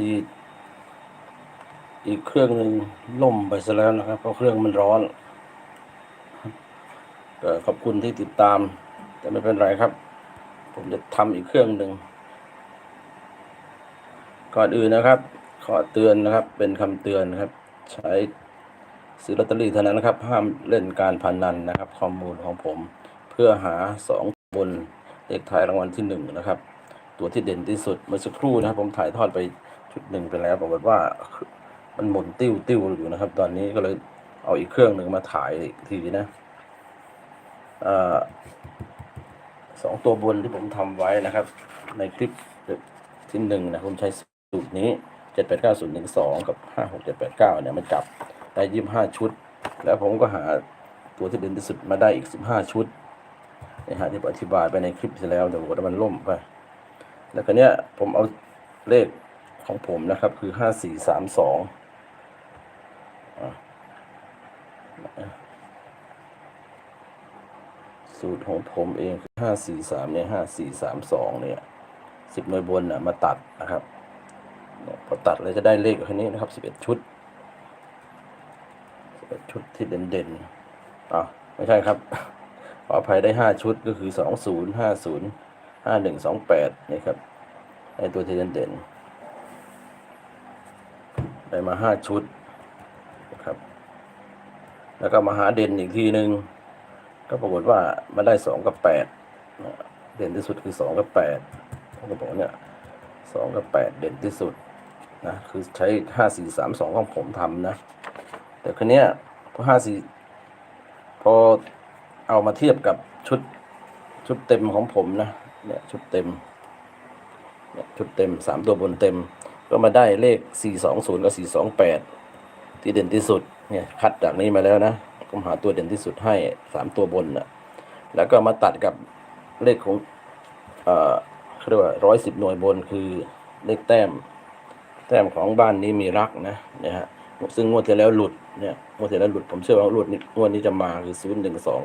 ดี อีกเครื่องหนึ่งล่มไปซะแล้วนะครับ เพราะเครื่องมันร้อนขอบคุณที่ติดตาม แต่ไม่เป็นไรครับ ผมจะทำอีกเครื่องหนึ่งก่อนอื่นนะครับ ขอเตือนนะครับ เป็นคำเตือนนะครับ ใช้ซื้อลอตเตอรี่เท่านั้นนะครับ ห้ามเล่นการพนันนะครับ ข้อมูลของผม เพื่อหาสองบนเลขท้ายรางวัลที่หนึ่งนะครับ ตัวที่เด่นที่สุดเมื่อสักครู่นะครับ ผมถ่ายทอดไป ชุดหนึ่งไปแล้วปรากฏว่ามันหมุนติ้วติ้วอยู่นะครับ ตอนนี้ก็เลยเอาอีกเครื่องหนึ่งมาถ่ายอีกทีนะอสองตัวบนที่ผมทำไว้นะครับ ในคลิปที่หนึ่งนะผมใช้สูตรนี้เจ็ดแปดเก้าศูนย์หนึ่งสองกับห้าหกเจ็ดแปดเก้าเนี่ยมันจับได้ยี่สิบห้าชุด แล้วผมก็หาตัวที่เด่นที่สุดมาได้อีกสิบห้าชุดนี่ยฮะที่ผมอธิบายไปในคลิปที่แล้วเดี๋ยวผมว่ามันล่มไป แล้วก็เนี้ยผมเอาเลข ของผมนะครับ คือห้าสี่สามสองสูตรของผมเองคือห้าสี่สามเนี่ยห้าสี่สามสองเนี่ยสิบหน่วยบนน่ะมาตัดนะครับพอตัดเลยจะได้เลขแค่นี้นะครับสิบเอ็ดชุดสิบเอ็ดชุดที่เด่นเด่นๆอะไม่ใช่ครับขออภัยได้ห้าชุดก็คือสองศูนย์ห้าศูนย์ห้าหนึ่งสองแปดนี่ครับไอตัวที่เด่นเด่นๆ ได้มาห้าชุดนะครับ แล้วก็มาหาเด่นอีกทีหนึ่งก็ปรากฏว่ามาได้สองกับแปดเด่นที่สุดคือสองกับแปดผมก็บอกเนี่ยสองกับแปดเด่นที่สุดนะคือใช้ห้าสี่สามสองของผมทำนะ แต่คืนนี้ยพอห้าสี่พอเอามาเทียบกับชุดชุดเต็มของผมนะเนี่ยชุดเต็มเนี่ยชุดเต็มสามตัวบนเต็ม ก็มาได้เลขสี่สองศูนย์กับสี่สองแปดที่เด่นที่สุดเนี่ยคัดจากนี้มาแล้วนะผมหาตัวเด่นที่สุดให้สามตัวบนนะแล้วก็มาตัดกับเลขของเอ่อเรียกว่าร้อยสิบหน่วยบนคือเลขแต้ม แต้มของบ้านนี้มีรักนะเนี่ยฮะซึ่งงวดที่แล้วหลุดเนี่ยงวดที่แล้วหลุดผมเชื่อว่าหลุดงวดนี้จะมาคือศูนย์หนึ่งสอง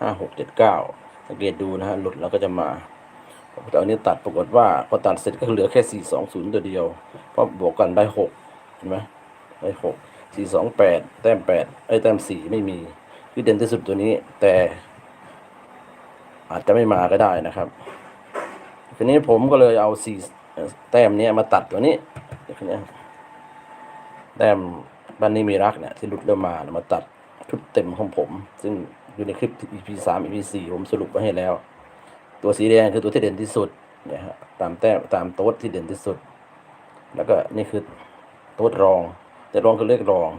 ห้าหกเจ็ดเก้าสังเกตดูนะฮะหลุดแล้วก็จะมา แต่อันนี้ตัดปรากฏว่าพอตัดเสร็จก็เหลือแค่สี่สองศูนย์ตัวเดียว เพราะบวกกันได้หกเห็นไหมได้หกสี่สองแปดแต้มแปดไอ้แต้มสี่ไม่มีคือเด่นที่สุดตัวนี้ แต่ อาจจะไม่มาก็ได้นะครับทีนี้ผมก็เลยเอาสี่แต้มนี้มาตัดตัวนี้ทีนี้แต้มบ้านนี้มีรักเนี่ยที่หลุดเริ่มมามาตัดชุดเต็มของผม ซึ่งอยู่ในคลิป EP สาม EP สี่ผมสรุปไว้ให้แล้ว ตัวสีแดงคือตัวที่เด่นที่สุดเนี่ยฮะตามแต้มตามโต๊ดที่เด่นที่สุด แล้วก็นี่คือโต๊ดรอง แต่รองคือเลขรอง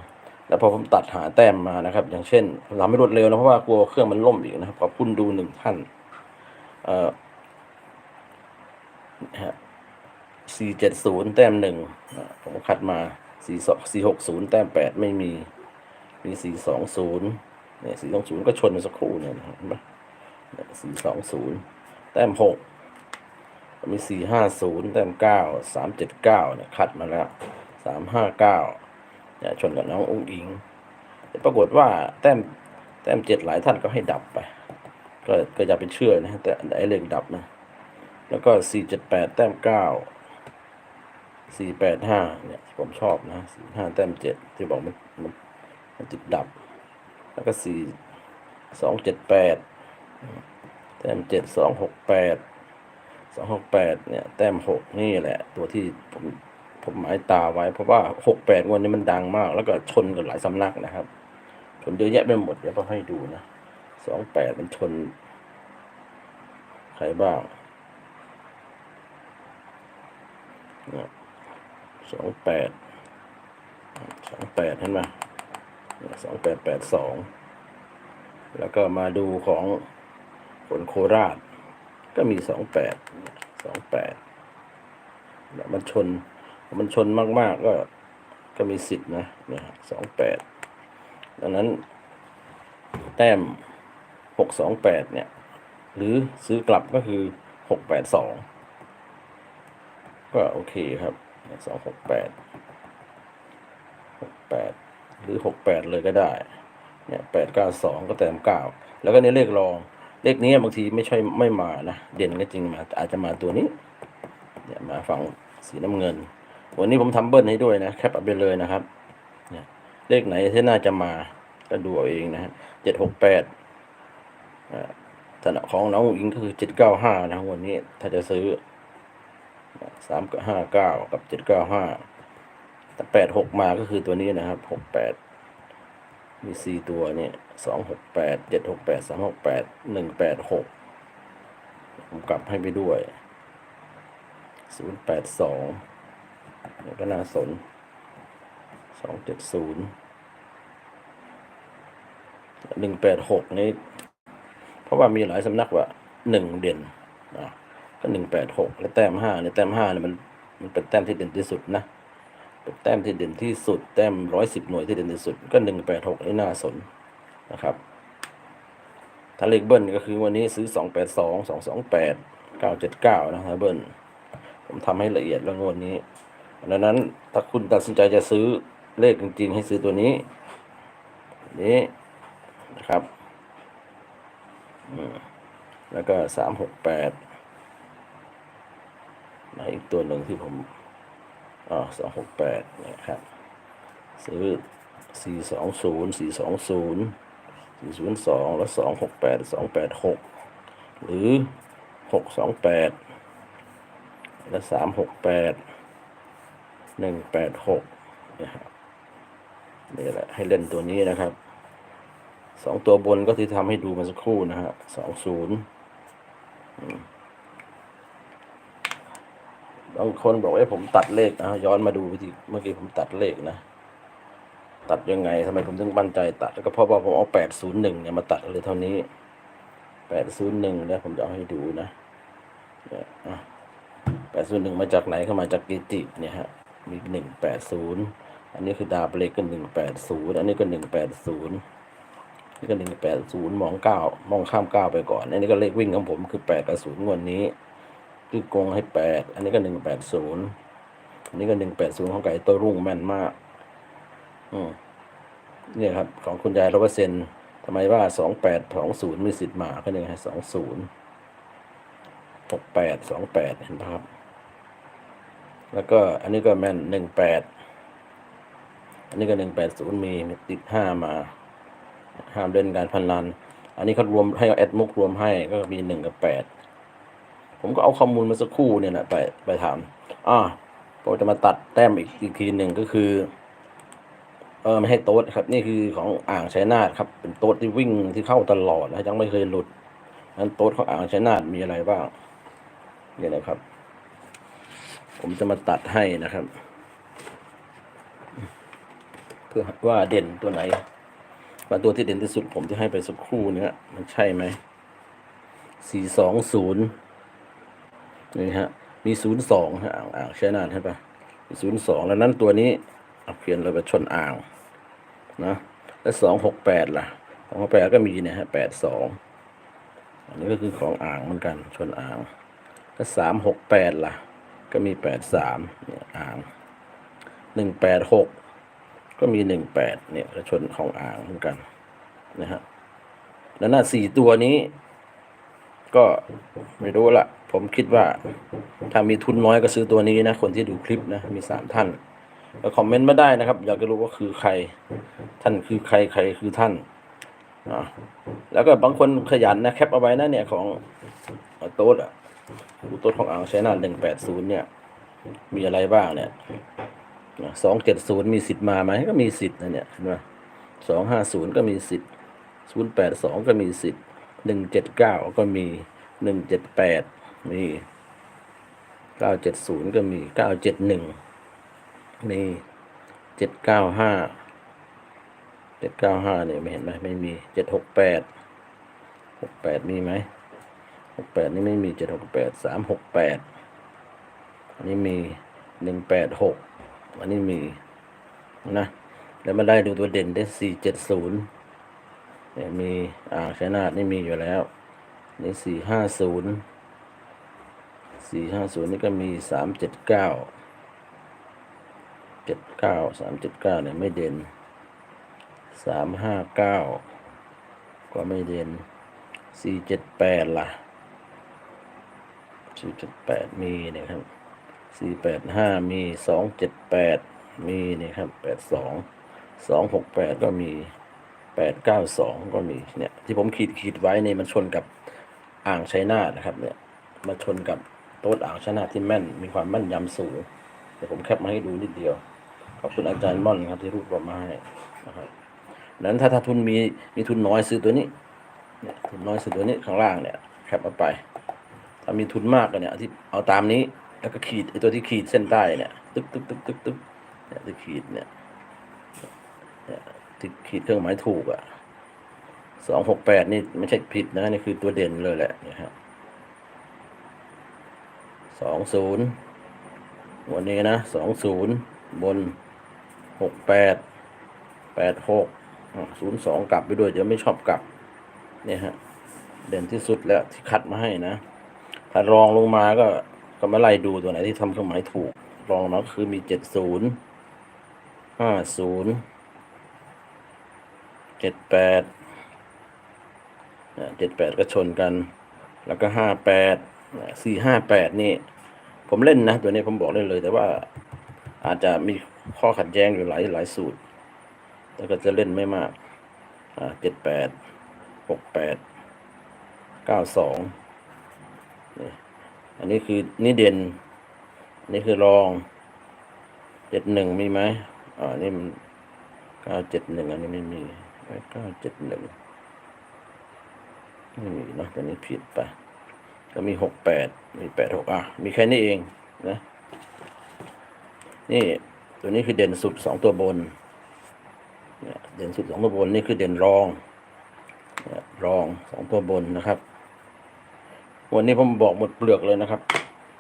แล้วพอผมตัดหาแต้มมานะครับ อย่างเช่นเราไม่รวดเร็วนะเพราะว่ากลัวเครื่องมันล่มอีกนะครับขอบคุณดูหนึ่งท่านเอ่อสี่เจ็ดศูนย์แต้มหนึ่งผมคัดมาสี่สองสี่หกศูนย์แต้มแปดไม่มีมีสี่สองศูนย์เนี่ยสี่สองศูนย์ก็ชนไปสักครู่เนี่ยนะเห็นไหมสี่สองศูนย์ แต้มหกมีสี่ห้าศูนย์แต้มเก้าสามเจ็ดเก้าเนี่ยคัดมาแล้วสามห้าเก้าเนี่ยชนกับน้ององค์อิงปรากฏว่าแต้มแต้มเจ็ดหลายท่านก็ให้ดับไป ก็ก็อย่าไปเชื่อนะแต่ไอ้เลขดับนะ แล้วก็สี่เจ็ดแปดแต้มเก้าสี่แปดห้าเนี่ยผมชอบนะสี่ห้าแต้มเจ็ดที่บอกมันมันมันติดดับ แล้วก็สี่สองเจ็ดแปด แต้มเจ็ดสองหกแปดสองหกแปดเนี่ย แต้มหกนี่แหละ ตัวที่ผมผมหมายตาไว้ เพราะว่าหกแปดวันนี้มันดังมาก แล้วก็ชนกันหลายสำนักนะครับชนเยอะแยะไปหมดเดี๋ยวผมให้ดูนะสองแปดมันชน ใครบ้างสองแปดสองแปดเห็นไหมสองแปดแปดสองแล้วก็มาดูของ คนโคราช ก็มีสองแปดสองแปดมันชน มันชนมาก ๆ ก็ก็มีสิทธิ์นะเนี่ยสองแปดดังนั้น แต้มหกสองแปดเนี่ย หรือซื้อกลับก็คือหกแปดสองก็โอเคครับสองหกแปดหกแปดหรือหกแปดเลยก็ได้เนี่ยแปดเก้าสองก็แต้มเก้าแล้วก็ในเลขรอง เลขนี้บางทีไม่ใช่ไม่มานะเด่นก็จริงมาอาจจะมาตัวนี้เนี่ยมาฝั่งสีน้ำเงิน วันนี้ผมทำเบิ้ลให้ด้วยนะแคปเอาไปเลยนะครับเนี่ยเลขไหนที่น่าจะมาก็ดูเอาเองนะฮะเจ็ดหกแปดถนะของน้องอิงก็คือเจ็ดเก้าห้านะวันนี้ถ้าจะซื้อสามห้าเก้ากับเจ็ดเก้าห้าแต่แปดหกมาก็คือตัวนี้นะครับหกแปดมีสี่ตัวเนี่ย สองหกแปดเจ็ดหกแปดสามหกแปดหนึ่งแปดหกผมกลับให้ไปด้วยศูนย์แปดสองนี่ก็น่าสนสองเจ็ดศูนย์หนึ่งแปดหกนี่เพราะว่ามีหลายสำนักว่าหนึ่งเด่นอะก็หนึ่งแปดหกและแต้มห้าในแต้มห้าเนี่ยมันมันเป็นแต้มที่เด่นที่สุดนะเป็นแต้มที่เด่นที่สุด แต้มร้อยสิบหน่วยที่เด่นที่สุด ก็หนึ่งแปดหกนี่น่าสน นะครับ ถ้าเลขเบิ้ลก็คือวันนี้ซื้อสองแปดสองสองสองแปดเก้าเจ็ดเก้านะครับเบิ้ลผมทำให้ละเอียดแล้วงวดนี้ดังนั้นถ้าคุณตัดสินใจจะซื้อเลขจริงๆให้ซื้อตัวนี้ นี้นะครับแล้วก็สามหกแปดนะอีกตัวหนึ่งที่ผมอ๋อสองหกแปดนะครับ ซื้อสี่สองศูนย์สี่สองศูนย์ สี่ศูนย์สองแล้วสองหกแปดสองแปดหกหรือหกสองแปดและสามหกแปดหนึ่งแปดหกนะครับนี่แหละให้เล่นตัวนี้นะครับสองตัวบนก็ที่ทำให้ดูมาสักครู่นะฮะสองศูนย์บางคนบอกว่าผมตัดเลขนะย้อนมาดูวิธีเมื่อกี้ผมตัดเลขนะ ตัดยังไงทำไมผมถึงบันใจตัดก็เพราะว่าผมเอาแปดศูนย์หนึ่งเนี่ยมาตัดเลยเท่านี้แปดศูนย์หนึ่งแล้วผมจะเอาให้ดูนะแปดศูนย์หนึ่งมาจากไหนเข้ามาจากกิติเนี่ยฮะมีหนึ่งแปดศูนย์อันนี้คือดาบเล็กก็หนึ่งแปดศูนย์อันนี้ก็หนึ่งแปดศูนย์นี่ก็หนึ่งแปดศูนย์มองเก้ามองข้ามเก้าไปก่อน อันนี้ก็เลขวิ่งของผมคือแปดกับศูนย์งวดนี้คือกงให้แปดอันนี้ก็หนึ่งแปดศูนย์อันนี้ก็หนึ่งแปดศูนย์ของไก่ตัวรุ่งแม่นมาก อืมเนี่ยครับ ของคุณยายร้อยเปอร์เซ็นต์ทำไมว่าสองแปดสองศูนย์มีสิทธิ์มาก็เนี่ยฮะสองศูนย์หกแปดสองแปดเห็นไหมครับแล้วก็อันนี้ก็แม่นหนึ่งแปดอันนี้ก็หนึ่งแปดศูนย์มีติดห้ามา ห้ามเล่นการพนันอันนี้เขารวมให้แอดมุกรวมให้ก็มีหนึ่งกับแปดผมก็เอาข้อมูลมาสักครู่เนี่ยนะไปไปถามอ่าผมจะมาตัดแต้มอีกอีกทีหนึ่งก็คือ เออไม่ให้โต๊ดครับ นี่คือของอ่างชัยนาทครับ เป็นโต๊ดที่วิ่งที่เข้าตลอดนะยังไม่เคยหลุดนั้นโต๊ดของอ่างชัยนาทมีอะไรบ้างนี่นะครับ ผมจะมาตัดให้นะครับ เพื่อว่าเด่นตัวไหนว่าตัวที่เด่นที่สุดผมที่ให้ไปสักครู่เนี้ยมันใช่ไหมสี่สองศูนย์นี่ฮะ มีศูนย์สองฮะอ่างอ่างใช่นานใช่ปะศูนย์สองแล้วนั้นตัวนี้ เขียนเลยไปชนอ่างนะแล้วสองหกแปดล่ะสองหกแปดก็มีเนี่ยฮะแปดสองอันนี้ก็คือของอ่างเหมือนกันชนอ่างแล้วสามหกแปดล่ะ ก็มีแปดสามเนี่ยอ่างหนึ่งแปดหกก็มีหนึ่งแปดเนี่ยกระชนของอ่างเหมือนกันนะฮะแล้วหน้าสี่ตัวนี้ ก็ไม่รู้ละผมคิดว่า ถ้ามีทุนน้อยก็ซื้อตัวนี้นะ คนที่ดูคลิปนะ มีสามท่าน คอมเมนต์มาได้นะครับ อยากจะรู้ว่าคือใคร ท่านคือใครใครคือท่านอ่าแล้วก็บางคนขยันนะแคปเอาไว้นะเนี่ยของโต๊ดอะโต๊ดของอ่างใช้นาหนึ่งแปดศูนย์เนี่ย มีอะไรบ้างเนี่ยสองเจ็ดศูนย์มีสิทธิ์มาไหมก็มีสิทธิ์นะเนี่ยเห็นไหมสองห้าศูนย์ก็มีสิทธิ์ศูนย์แปดสองก็มีสิทธิ์หนึ่งเจ็ดเก้าก็มีหนึ่งเจ็ดแปดมีเก้าเจ็ดศูนย์ก็มีเก้าเจ็ดหนึ่ง มีเจ็ดเก้าห้าเจ็ดเก้าห้าเนี่ยไม่เห็นไหมไม่มีเจ็ดหกแปดหกแปดมีไหมหกแปดนี่ไม่มีเจ็ดหกแปดสามหกแปดอันนี้มีหนึ่งแปดหกอันนี้มีนะแล้วมาได้ดูตัวเด่นได้สี่เจ็ดศูนย์เนี่ยมีอ่างชนาดนี่มีอยู่แล้วนี่สี่ห้าศูนย์สี่ห้าศูนย์นี่ก็มีสามเจ็ดเก้า เจ็ดเก้าสามเจ็ดเก้าเนี่ยไม่เด่นสามห้าเก้าก็ไม่เด่นสี่เจ็ดแปดล่ะสี่เจ็ดแปดมีเนี่ยครับสี่แปดห้ามีสองเจ็ดแปดมีนี่ครับแปดสองสองหกแปดก็มีแปดเก้าสองก็มีเนี่ยที่ผมขีดขีดไว้เนี่ยมันชนกับอ่างชัยนาทนะครับเนี่ยมาชนกับโต๊ดอ่างชัยนาทที่แม่นมีความแม่นยำสูง ดี๋ยวผมแคปมาให้ดูนิดเดียว ขอบคุณอาจารย์ม่อนครับที่รูปรวมมาให้นะครับนั้นถ้าถ้าทุนมีมีทุนน้อยซื้อตัวนี้เนี่ยทุนน้อยซื้อตัวนี้ข้างล่างเนี่ยแคปเอาไป ถ้ามีทุนมากก็เนี่ยที่เอาตามนี้แล้วก็ขีดไอตัวที่ขีดเส้นใต้เนี่ยตึ๊กตึ๊กตึ๊กตึ๊กตึ๊กเนี่ยที่ขีดเนี่ยเนี่ยที่ขีดเครื่องหมายถูกอะสองหกแปดนี่ไม่ใช่ผิดนะนี่คือตัวเด่นเลยแหละเนี่ยฮะสองศูนย์ วันนี้นะสองศูนย์บนหกแปดแปดหกศูนย์สองกลับไปด้วยเดี๋ยวไม่ชอบกลับ เนี่ยฮะ เด่นที่สุดแล้วที่คัดมาให้นะ ถ้ารองลงมาก็ก็มาไล่ดูตัวไหนที่ทำเครื่องหมายถูก รองลงมาก็คือมีเจ็ดศูนย์ห้าศูนย์เจ็ดแปดเจ็ดแปดก็ชนกัน แล้วก็ห้าแปดสี่ห้าแปดนี่ ผมเล่นนะตัวนี้ผมบอกได้เลย แต่ว่าอาจจะมีข้อขัดแย้งอยู่หลายหลายสูตร แล้วก็จะเล่นไม่มาก อ่าเจ็ดแปดหกแปดเก้าสองอันนี้คือนี่เด่น อันนี้คือรองเจ็ดหนึ่งมีไหมอ่านี่มันเก้าเจ็ดหนึ่งอันนี้ไม่มีเก้าเจ็ดหนึ่งไม่มีเนอะตัวนี้ผิดไป ก็มีหกแปดมีแปดหกอะ มีแค่นี้เองนะ นี่ตัวนี้คือเด่นสุดสองตัวบนเนี่ยเด่นสุดสองตัวบนนี่คือเด่นรองเนี่ยรองสองตัวบนนะครับ วันนี้ผมบอกหมดเปลือกเลยนะครับ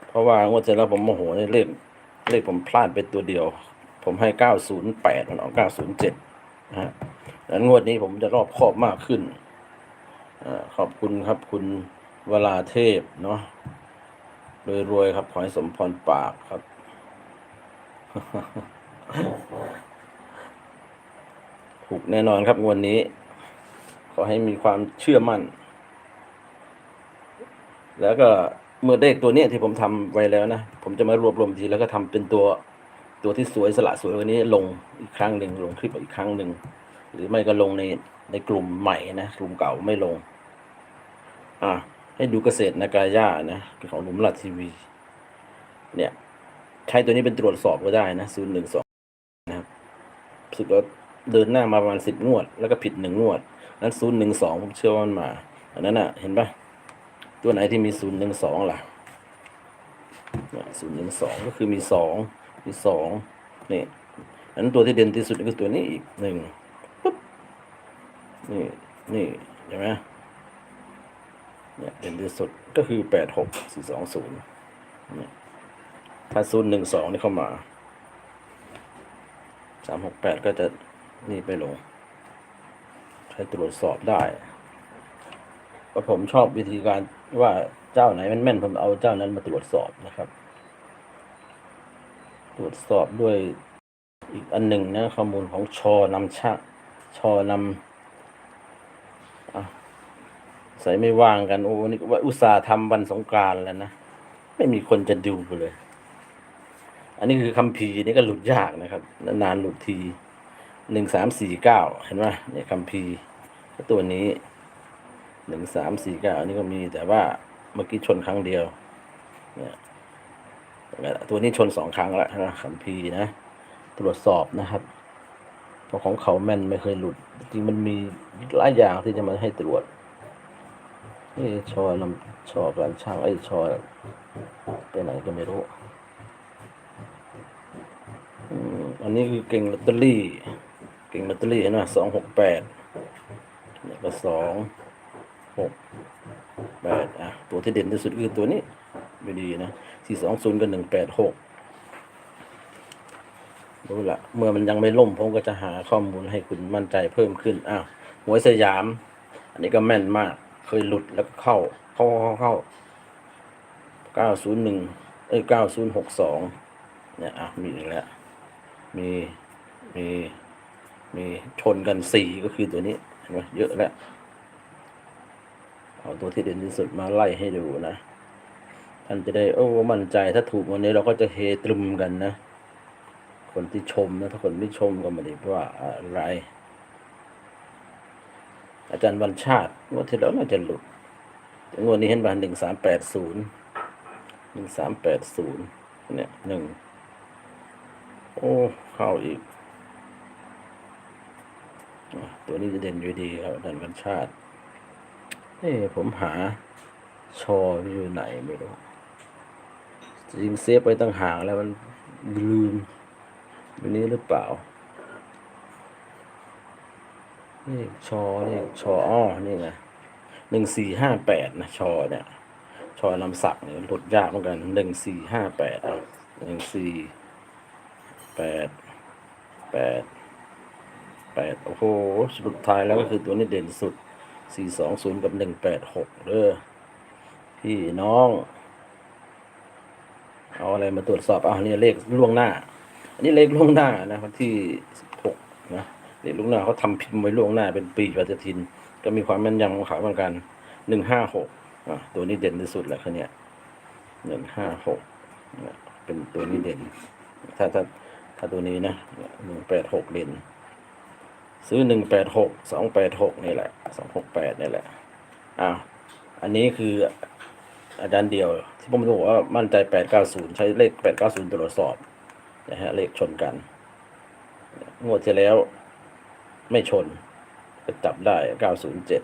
เพราะว่างวดเสร็จแล้วผมโมโหในเลขเลขผมพลาดไปตัวเดียว ผมให้เก้าศูนย์แปดมันออกเก้าศูนย์เจ็ดนะฮะดังนั้นงวดนี้ผมจะรอบคอบมากขึ้นอขอบคุณครับคุณ วราเทพเนาะรวยๆครับ ขอให้สมพรปากครับ ถูกแน่นอนครับงวดนนี้ ขอให้มีความเชื่อมั่น แล้วก็เมื่อเลขตัวนี้ที่ผมทำไว้แล้วนะ ผมจะมารวบรวมทีแล้วก็ทำเป็นตัวตัวที่สวยสละสวยวันนี้ลงอีกครั้งหนึ่งลงคลิปอีกครั้งหนึ่ง หรือไม่ก็ลงในในกลุ่มใหม่นะ กลุ่มเก่าไม่ลง อะ ให้ดูเกษตรนากาย่านะของหนุ่มรัดทีวี เนี่ยใช้ตัวนี้เป็นตรวจสอบก็ได้นะศูนย์หนึ่งสองนะครับสึกว่าเดินหน้ามาประมาณสิบงวด แล้วก็ผิดหนึ่งงวด นั้นศูนย์หนึ่งสองผมเชื่อว่ามันมา อันนั้นอะ เห็นปะตัวไหนที่มีศูนย์หนึ่งสองล่ะศูนย์หนึ่งสองก็คือมีสองมีสองนี่อันนั้นตัวที่เด่นที่สุดก็คือตัวนี้อีกหนึ่งปุ๊บนี่นี่เห็นไหม เนี่ยเด่นที่สุดก็คือแปดหกสี่สองศูนย์ถ้าศูนย์หนึ่งสองนี่เข้ามาสามหกแปดก็จะนี่ไปลง ใช้ตรวจสอบได้ก็ผมชอบวิธีการว่าเจ้าไหนแม่นๆผมเอาเจ้านั้นมาตรวจสอบนะครับ ตรวจสอบด้วยอีกอันหนึ่งนะข้อมูลของชอนำชะชอนำ ใส่ไม่ว่างกัน โอ้นี่ก็ว่าอุตส่าห์ทำวันสงกรานต์แล้วนะ ไม่มีคนจะดูเลย อันนี้คือคัมภีนี่ก็หลุดยากนะครับ นานหลุดทีหนึ่งสามสี่เก้าเห็นไหมเนี่ยคัมภีตัวนี้หนึ่งสามสี่เก้าอันนี้ก็มีแต่ว่าเมื่อกี้ชนครั้งเดียว เนี่ยตัวนี้ชนสองครั้งแล้วนะคัมภีนะ ตรวจสอบนะครับเพราะของเขาแม่นไม่เคยหลุด จริงมันมีหลายอย่างที่จะมาให้ตรวจ นี่ชอลำชอการช่างไอ้ชอไปไหนก็ไม่รู้อืมอันนี้คือเก่งลอตเตอรี่ เก่งลอตเตอรี่เห็นไหมสองหกแปดนี่ก็สองหกแปดอะ ตัวที่เด่นที่สุดคือตัวนี้ไม่ดีนะสี่สองศูนย์กับหนึ่งแปดหกรู้ละเมื่อมันยังไม่ล่มผมก็จะหาข้อมูลให้คุณมั่นใจเพิ่มขึ้นอ้าวหวยสยาม อันนี้ก็แม่นมาก เคยหลุดแล้วเข้า เข้าเข้าเข้าเก้าศูนย์หนึ่งเอ้ยเก้าศูนย์หกสองเนี่ยอะมีอีกแล้วมีมีมีชนกันสี่ก็คือตัวนี้เห็นไหมเยอะแล้วเอาตัวที่เด่นที่สุดมาไล่ให้ดูนะท่านจะได้โอ้มั่นใจถ้าถูกวันนี้เราก็จะเฮตรึมกันนะ คนที่ชมนะถ้าคนไม่ชมก็ไม่ได้ว่าอะไร อาจารย์วันชาติงวดที่แล้วน่าจะหลุดงวดนี้เห็นบ้านหนึ่งสามแปดศูนย์หนึ่งสามแปดศูนย์เนี่ยหนึ่งโอ้เข้าอีก ตัวนี้จะเด่นอยู่ดีครับอาจารย์วันชาติเอ้ผมหาชออยู่ไหนไม่รู้จริงเซฟไว้ตั้งห่างแล้วมันลืมวันนี้หรือเปล่า นี่ชอนี่ชออ้อนี่ไงหนึ่งสี่ห้าแปดนะชอเนี่ย ชอนำศักเนี่ยหลุดยากเหมือนกันหนึ่งสี่ห้าแปดหนึ่งสี่แปดแปดแปดโอ้โหสุดท้ายแล้วก็คือตัวนี้เด่นสุดสี่สองศูนย์กับหนึ่งแปดหกเด้อพี่น้อง เอาอะไรมาตรวจสอบเอานี่เลขล่วงหน้า อันนี้เลขล่วงหน้านะวันที่สิบ เลขล่วงหน้าเขาทำพิมพ์ไว้ล่วงหน้าเป็นปีปฏิทิน ก็มีความแม่นยำของเขาเหมือนกันหนึ่งห้าหกตัวนี้เด่นที่สุดแหละคือเนี่ยหนึ่งห้าหกเป็นตัวนี้เด่น ถ้าถ้าถ้าตัวนี้นะหนึ่งแปดหกเด่น ซื้อหนึ่งแปดหกสองแปดหกนี่แหละสองหกแปดนี่แหละอ้าวอันนี้คืออาจารย์เดียว ที่ผมบอกว่ามั่นใจแปดเก้าศูนย์ใช้เลขแปดเก้าศูนย์ตรวจสอบนะฮะเลขชนกัน งวดที่แล้ว ไม่ชนก็จับได้เก้าศูนย์เจ็ด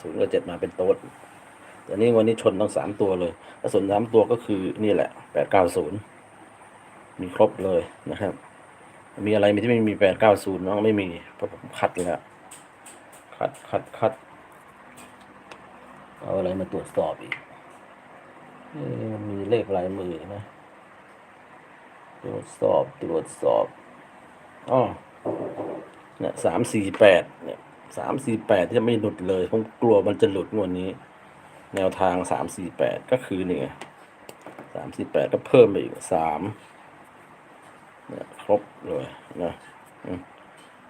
ศูนย์กับเจ็ดมาเป็นโต๊ดแต่นี้วันนี้ชนทั้งสามตัวเลยถ้าส่วนสามตัวก็คือนี่แหละแปดเก้าศูนย์มีครบเลยนะครับ มีอะไรมีที่ไม่มีแปดเก้าศูนย์น้องไม่มีเพราะผมคัดแล้วคัดคัดคัดเอาอะไรมาตรวจสอบอีกมันมีเลขลายมือนะตรวจสอบตรวจสอบอ๋อ เนี่ยสามสี่แปดเนี่ยสามสี่แปดที่ไม่หลุดเลยผมกลัวมันจะหลุดงวดนี้ แนวทางสามสี่แปดก็คือเนี่ไงสามสี่แปดก็เพิ่มไปอีกสามเนี่ยครบเลยนะ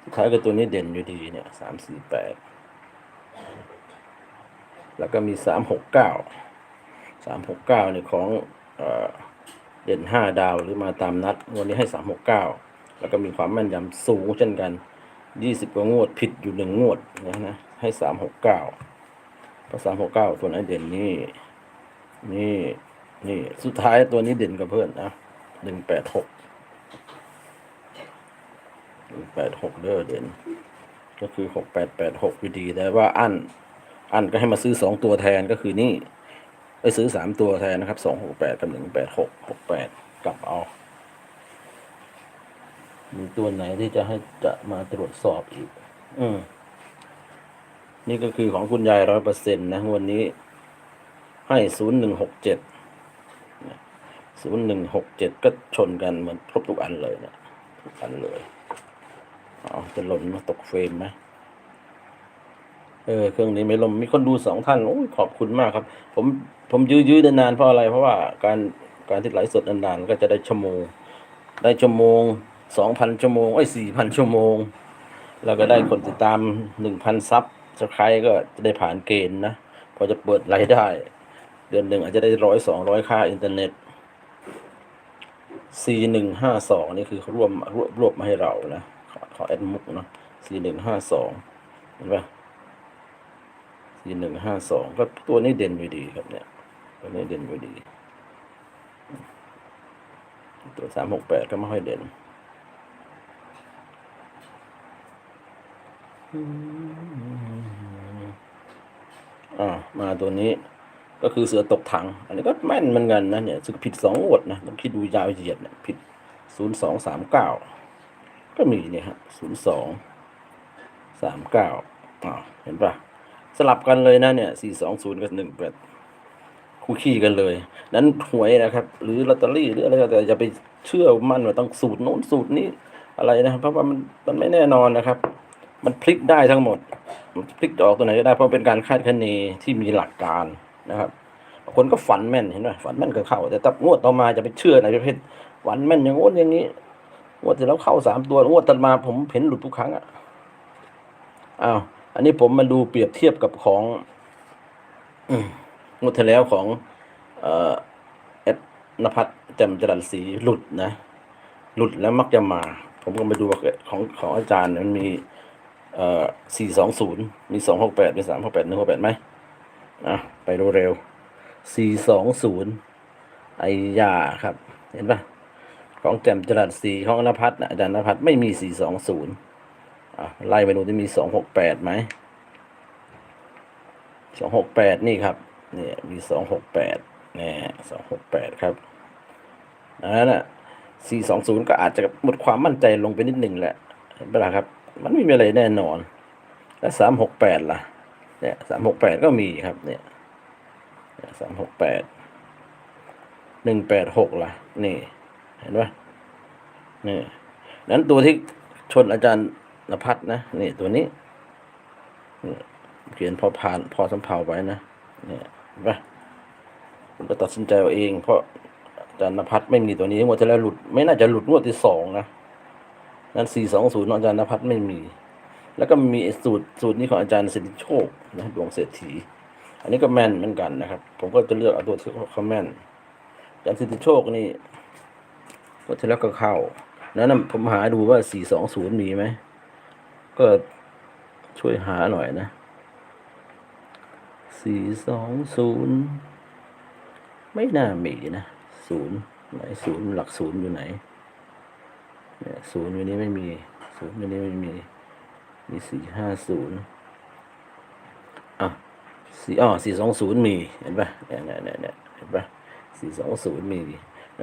สุดท้ายก็ตัวนี้เด่นอยู่ดีเนี่ยสามสี่แปดแล้วก็มีสามหกเก้าสามหกเก้าเนี่ยของเอ่อเด่นห้าดาวหรือมาตามนัดงวดนี้ให้สามหกเก้าแล้วก็มีความแม่นยำสูงเช่นกัน ยี่สิบกว่างวดผิดอยู่หนึ่งงวดนะนะ ให้สามหกเก้าพอสามหกเก้าตัวไหนเด่นนี่ นี่ นี่ สุดท้ายตัวนี้เด่นกับเพื่อนนะหนึ่งแปดหกหนึ่งแปดหกเด้อเด่น ก็คือหกแปดแปดหกอยู่ดีแต่ว่าอัน อันก็ให้มาซื้อสองตัวแทนก็คือนี่ ไปซื้อสามตัวแทนนะครับสองหกแปดกับหนึ่งแปดหกหกแปดกลับเอา มีตัวไหนที่จะให้จะมาตรวจสอบอีก อืม นี่ก็คือของคุณยายร้อยเปอร์เซ็นต์นะ วันนี้ ให้ศูนย์หนึ่งหกเจ็ดศูนย์หนึ่งหกเจ็ดก็ชนกันเหมือนครบทุกอันเลยเนะทุกอันเลยเอาจะหล่นมาตกเฟรมไหมเออเครื่องนี้ไม่ลมมีคนดูสองท่านโอ้ยขอบคุณมากครับ ผมผมยื้อยื้อนานๆเพราะอะไรเพราะว่าการการที่ไลฟ์สดนานๆก็จะได้ชั่วโมง ได้ชั่วโมง สองพันชั่วโมงไอ้สี่พันชั่วโมง แล้วก็ได้คนติดตามหนึ่งพันซับสไครก็จะได้ผ่านเกณฑ์นะ พอจะเปิดรายได้ เดือนหนึ่งอาจจะได้ร้อยสองร้อยค่าอินเทอร์เน็ต C หนึ่งห้าสองนี่คือเขารวมรวบรวบมาให้เรานะขอขอแอดมุกเนาะ C หนึ่งห้าสองเห็นปะสี่หนึ่งห้าสองก็ตัวนี้เด่นอยู่ดีครับเนี่ย ตัวนี้เด่นอยู่ดี ตัวสามหกแปดก็ไม่ค่อยเด่น อ่ามาตัวนี้ ก็คือเสือตกถัง อันนี้ก็แม่นเหมือนกันนะเนี่ยสึกผิดสองงวดนะต้องคิดดูยาวเหยียดนี่ยผิดศูนย์สองสามเก้าก็มีเนี่ยฮะศูนย์สองสามเก้าอ่าเห็นปะสลับกันเลยนะเนี่ย4 2 0กับ1 8คู่ขี้กันเลย นั้นหวยนะครับ หรือลอตเตอรี่หรืออะไรก็แต่อย่าไปเชื่อมั่นว่าต้องสูตรโน้นสูตรนี้อะไรนะครับ เพราะว่ามันมันไม่แน่นอนนะครับ มันพลิกได้ทั้งหมด มันพลิกออกตัวไหนก็ได้เพราะเป็นการคาดคะเนที่มีหลักการนะครับคนก็ฝันแม่นเห็นไหมฝันแม่นก็เข้า แต่ตับงวดต่อมาจะไปเชื่อในประเภทฝันแม่นอย่างโน้นอย่างนี้งวดที่แล้วเข้าสามตัวงวดต่อมาผมเห็นหลุดทุกครั้งอะอ้าวอันนี้ผมมาดูเปรียบเทียบกับของงวดที่แล้วของเอ่อเอสนภัทรแจ่มจรัสศรีหลุดนะ หลุดแล้วมักจะมา ผมก็ไปดูว่าของของอาจารย์มันมี เอ่อสี่สองศูนย์มีสองหกแปดมีสามหกแปดหนึ่งหกแปดไหมอะไปดูเร็วสี่สองศูนย์ไอยาครับ เห็นปะของแจ่มจรัสศรีของนภัทรนะอาจารย์นภัทไม่มีสี่สองศูนย์อะไล่ไปดูที่มีสองหกแปดไหมสองหกแปดนี่ครับเนี่ยมีสองหกแปดเนี่ยสองหกแปดครับอันนั้นอะสี่สองศูนย์ก็อาจจะหมดความมั่นใจลงไปนิดหนึ่งแหละเห็นปะล่ะครับ มันไม่มีอะไรแน่นอน แล้วสามหกแปดล่ะ เนี่ยสามหกแปดก็มีครับ เนี่ยสามหกแปดหนึ่งแปดหกล่ะ นี่ เห็นปะนี่นั้นตัวที่ชนอาจารย์นภัทรนะนี่ตัวนี้เขียนพอผ่านพอสำเภาไว้นะเนี่ยเห็นปะผมก็ตัดสินใจเอาเอง เพราะอาจารย์นภัทรไม่มีตัวนี้งวดที่แล้วหลุด ไม่น่าจะหลุดงวดที่สองนะ นั้นสี่สองศูนย์อาจารย์นภัทรไม่มี แล้วก็มีสูตรสูตรนี้ของอาจารย์สิทธิโชคนะดวงเศรษฐี อันนี้ก็แม่นเหมือนกันนะครับ ผมก็จะเลือกเอาตัวที่เขาแม่นอาจารย์สิทธิโชคนี่ก็ทีแล้วก็เข้านั้นนะผมหาดูว่าสี่สองศูนย์มีไหม ก็ช่วยหาหน่อยนะสี่สองศูนย์ไม่น่ามีนะศูนย์ไหนศูนย์หลักศูนย์อยู่ไหน ศูนย์อยู่นี้ไม่มีศูนย์อยู่นี้ไม่มี มีสี่ห้าศูนย์อะสี่อ๋อสี่สองศูนย์มีเห็นปะเนี่ยเนี่ยเนี่ยเนี่ยเห็นปะสี่สองศูนย์มี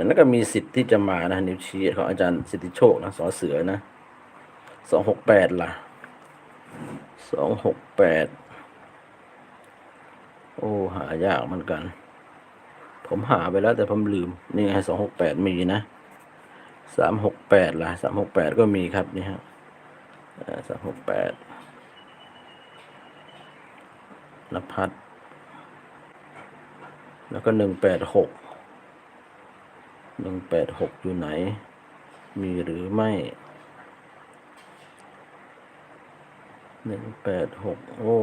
แล้วก็มีสิทธิ์ที่จะมานะนิ้วชี้ของอาจารย์สิทธิโชคนะสอเสือนะสองหกแปดล่ะสองหกแปดโอ้หายากเหมือนกัน ผมหาไปแล้วแต่ผมลืม นี่ไงสองหกแปดมีนะ สามหกแปดล่ะสามหกแปดก็มีครับนี่ฮะสามหกแปดนภัทรแล้วก็หนึ่งแปดหกหนึ่งแปดหกอยู่ไหน มีหรือไม่หนึ่งแปดหกโอ้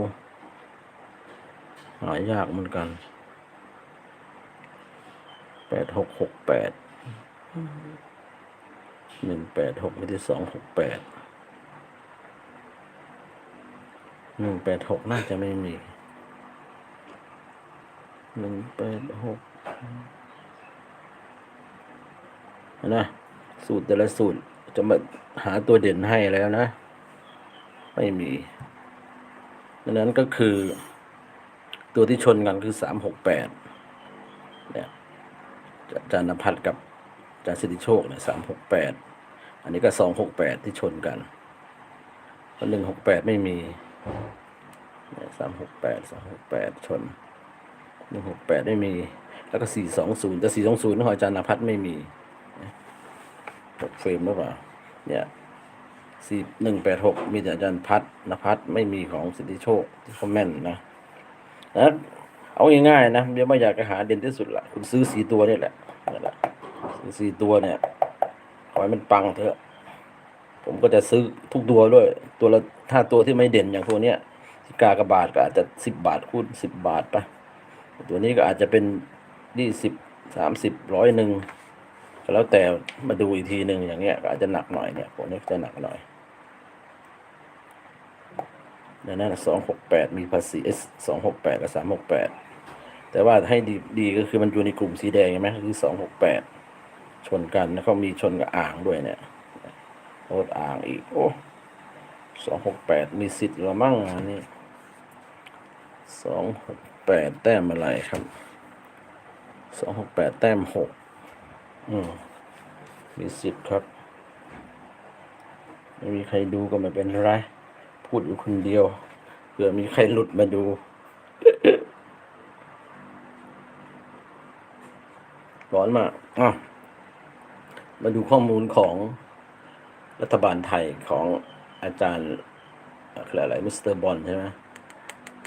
หายากเหมือนกันแปดหกหกแปด หนึ่งแปดหกไม่ได้สองหกแปดหนึ่งแปดหกน่าจะไม่มีหนึ่งแปดหกนะสูตรแต่ละสูตรจะมาหาตัวเด่นให้แล้วนะ ไม่มีดังนั้นก็คือ ตัวที่ชนกันคือสามหกแปดเนี่ยจารย์นภัทรกับจารย์สิทธิโชคเนี่ยสามหกแปด อันนี้ก็สองหกแปดที่ชนกันหนึ่งหกแปดไม่มีสามหกแปดสองหกแปดชนหนึ่งหกแปดไม่มี แล้วก็สี่สองศูนย์แต่สี่สองศูนย์ของอาจารย์นภัทรไม่มีตกเฟรมหรือเปล่าเนี่ยสี่หนึ่งแปดหกมีแต่อาจารย์พัฒนภัทรไม่มีของสิทธิโชคที่เขาแม่นนะนะเอาง่ายๆนะเดี๋ยวไม่อยากจะหาเด่นที่สุดละคุณซื้อสีตัวนี่แหละนั่นแหละสี่ตัวเนี่ย ขอให้มันปังเถอะ ผมก็จะซื้อทุกตัวด้วย ตัวละถ้าตัวที่ไม่เด่นอย่างตัวเนี้ยที่กากระบาทก็อาจจะสิบบาทคูณสิบบาทไปตัวนี้ก็อาจจะเป็นยี่สิบสามสิบร้อยหนึ่งก็แล้วแต่มาดูอีกทีหนึ่งอย่างเงี้ยก็อาจจะหนักหน่อยเนี่ยพวกนี้จะหนักหน่อยดังนั้นสองหกแปดมีภาษีเอสสองหกแปดกับสามหกแปดแต่ว่าให้ดีดีก็คือมันอยู่ในกลุ่มสีแดงใช่ไหมคือสองหกแปด ชนกันแล้วก็มีชนกับอ่างด้วยเนี่ยโอดอ่างอีก โอ้สองหกแปดมีสิทธิ์เรามั่งอันนี้สองหกแปดแต้มอะไรครับสองหกแปดแต้มหกอืมมีสิทธิ์ครับไม่มีใครดูก็ไม่เป็นไร พูดอยู่คนเดียวเผื่อมีใครหลุดมาดูร้อนมากอะ มาดูข้อมูลของรัฐบาลไทยของอาจารย์คืออะไรมิสเตอร์บอลใช่ไหม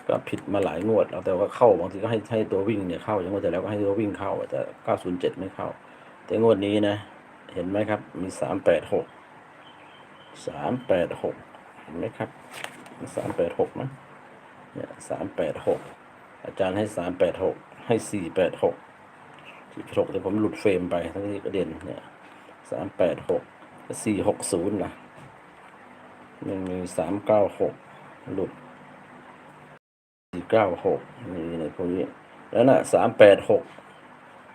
ก็ผิดมาหลายงวด แล้วแต่ว่าเข้าบางทีก็ให้ให้ตัววิ่งเนี่ยเข้าอย่างงวดแต่แล้วก็ให้ตัววิ่งเข้าแต่เก้าศูนย์เจ็ดไม่เข้า แต่งวดนี้นะ เห็นไหมครับ มีสามแปดหกสามแปดหกเห็นไหมครับสามแปดหกนะเนี่ยสามแปดหกอาจารย์ให้สามแปดหกให้สี่แปดหกสี่หกแต่ผมหลุดเฟรมไปทั้งที่กระเด็นเนี่ย สามแปดหกสี่หกศูนย์นะมันมีสามเก้าหกหลุดสี่เก้าหกนี่ในพวกนี้แล้วน่ะสามแปดหก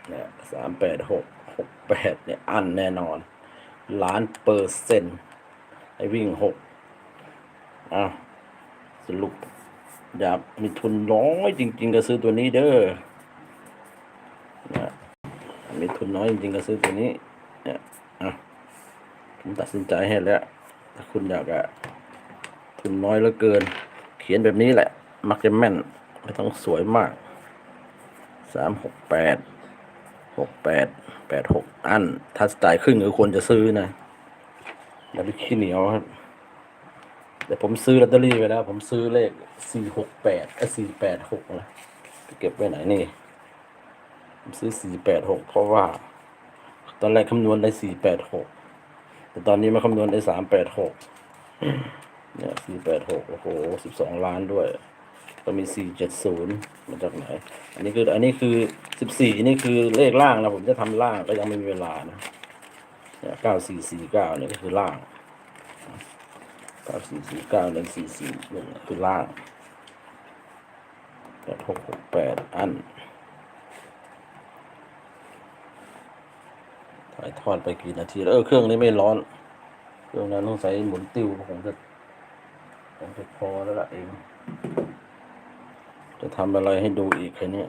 เนี่ยสามแปดหกหกแปดเนี่ยอันแน่นอน ล้านเปอร์เซ็นต์ไอ้วิ่งหกอ้าวสรุปอยากมีทุนน้อยจริง ๆ ก็ซื้อตัวนี้เด้อนี่ยมีทุนน้อยจริง ๆ ก็ซื้อตัวนี้ เนี่ยอะผมตัดสินใจให้แล้วถ้าคุณอยากอะทุนน้อยเหลือเกิน เขียนแบบนี้แหละ มักจะแม่น ไม่ต้องสวยมากสามหกแปดหกแปดแปดหกอัน ถ้าจ่ายครึ่งก็ควรจะซื้อนะ อย่าไปขี้เหนียวครับแต่ผมซื้อลอตเตอรี่ไปแล้ว ผมซื้อเลขสี่หกแปดเอสี่แปดหกนะเก็บไว้ไหนนี่ ผมซื้อสี่แปดหกเพราะว่า ตอนแรกคำนวณได้สี่แปดหกแต่ตอนนี้มาคำนวณได้สามแปดหกเนี่ยสี่แปดหกโอ้โหสิบสองล้านด้วย ก็มีสี่เจ็ดศูนย์มาจากไหน อันนี้คืออันนี้คือสิบสี่นี่คือเลขล่างนะผมจะทำล่างก็ยังไม่มีเวลานะเนี่ยเก้าสี่สี่เก้าเนี่ยก็คือล่างเก้าสี่สี่เก้าหนึ่งสี่สี่หนึ่งคือล่างแปดหกหกแปดอันถ่าย ทอดไปกี่นาทีแล้วเออเครื่องนี้ไม่ร้อน เครื่องนั้นต้องใส่หมุนติ้วคงจะคงจะพอแล้วล่ะเอง จะทำอะไรให้ดูอีกแค่เนี้ย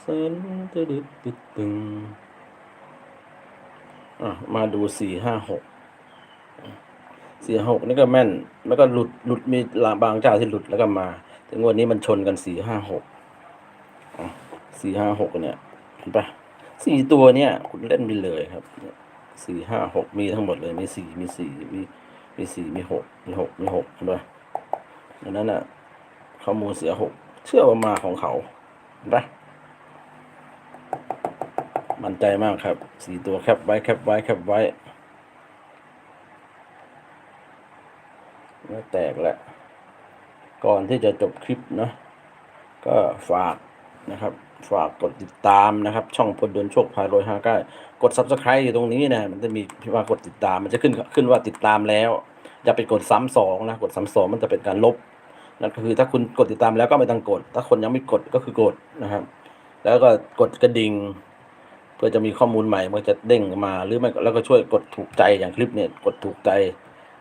เส้นตึ๊ดตึ๊ดตึงอะมาดูสี่ห้าหกสี่หกนี่ก็แม่น แล้วก็หลุดหลุดมีบางเจ้าที่หลุดแล้วก็มา ถึงวันนี้มันชนกันสี่ห้าหกสี่ห้าหกเนี่ย ห็นปะสี่ตัวเนี่ย คุณเล่นไปเลยครับสี่ห้าหกมีทั้งหมดเลย มีสี่มีสี่มีมีสี่มีหกมีหกมีหกเห็นปะดังนั้นอะข้อมูลเสียหกเชื่อว่ามาของเขาเห็นปะมั่นใจมากครับสี่ตัวแคปไว้แคปไว้แคปไว้แล้วแตกแล้วก่อนที่จะจบคลิปเนาะก็ฝากนะครับ ฝากกดติดตามนะครับ ช่องพลดนโชคพารวยห้าก้ากด subscribe อยู่ตรงนี้นะ มันจะมีพิมพ์ว่ากดติดตาม มันจะขึ้นขึ้นว่าติดตามแล้วอย่าไปกดซ้ำสองนะ กดซ้ำสองมันจะเป็นการลบ นั่นก็คือถ้าคุณกดติดตามแล้วก็ไม่ต้องกด ถ้าคนยังไม่กดก็คือกดนะครับ แล้วก็กดกระดิ่งเพื่อจะมีข้อมูลใหม่มันจะเด้งมาหรือไม่แล้วก็ช่วยกดถูกใจอย่างคลิปเนี่ยกดถูกใจ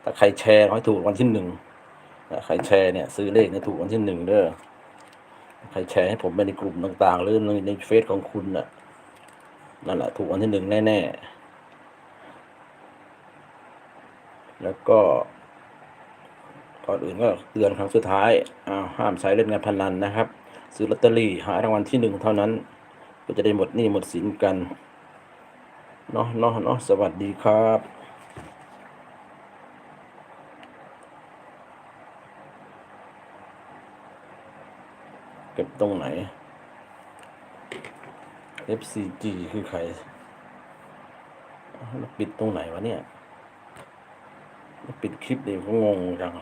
ถ้าใครแชร์ขอให้ถูกวันที่หนึ่งใครแชร์เนี่ยซื้อเลขเนี่ยถูกวันที่หนึ่งเด้อ ใครแชร์ให้ผมไปในกลุ่มต่างๆ หรือในในเฟซของคุณน่ะนั่นแหละถูกวันที่หนึ่งแน่ๆ แล้วก็ก่อนอื่นก็เตือนครั้งสุดท้ายอ้าวห้ามใช้เล่นการพนันนะครับ ซื้อลอตเตอรี่หารางวัลที่หนึ่งเท่านั้น ก็จะได้หมดหนี้หมดสินกันเนาะเนาะเนาะสวัสดีครับ เก็บตรงไหน FCG คือใครอ้าปิดตรงไหนวะเนี่ย ปิดคลิปเองก็งงจัง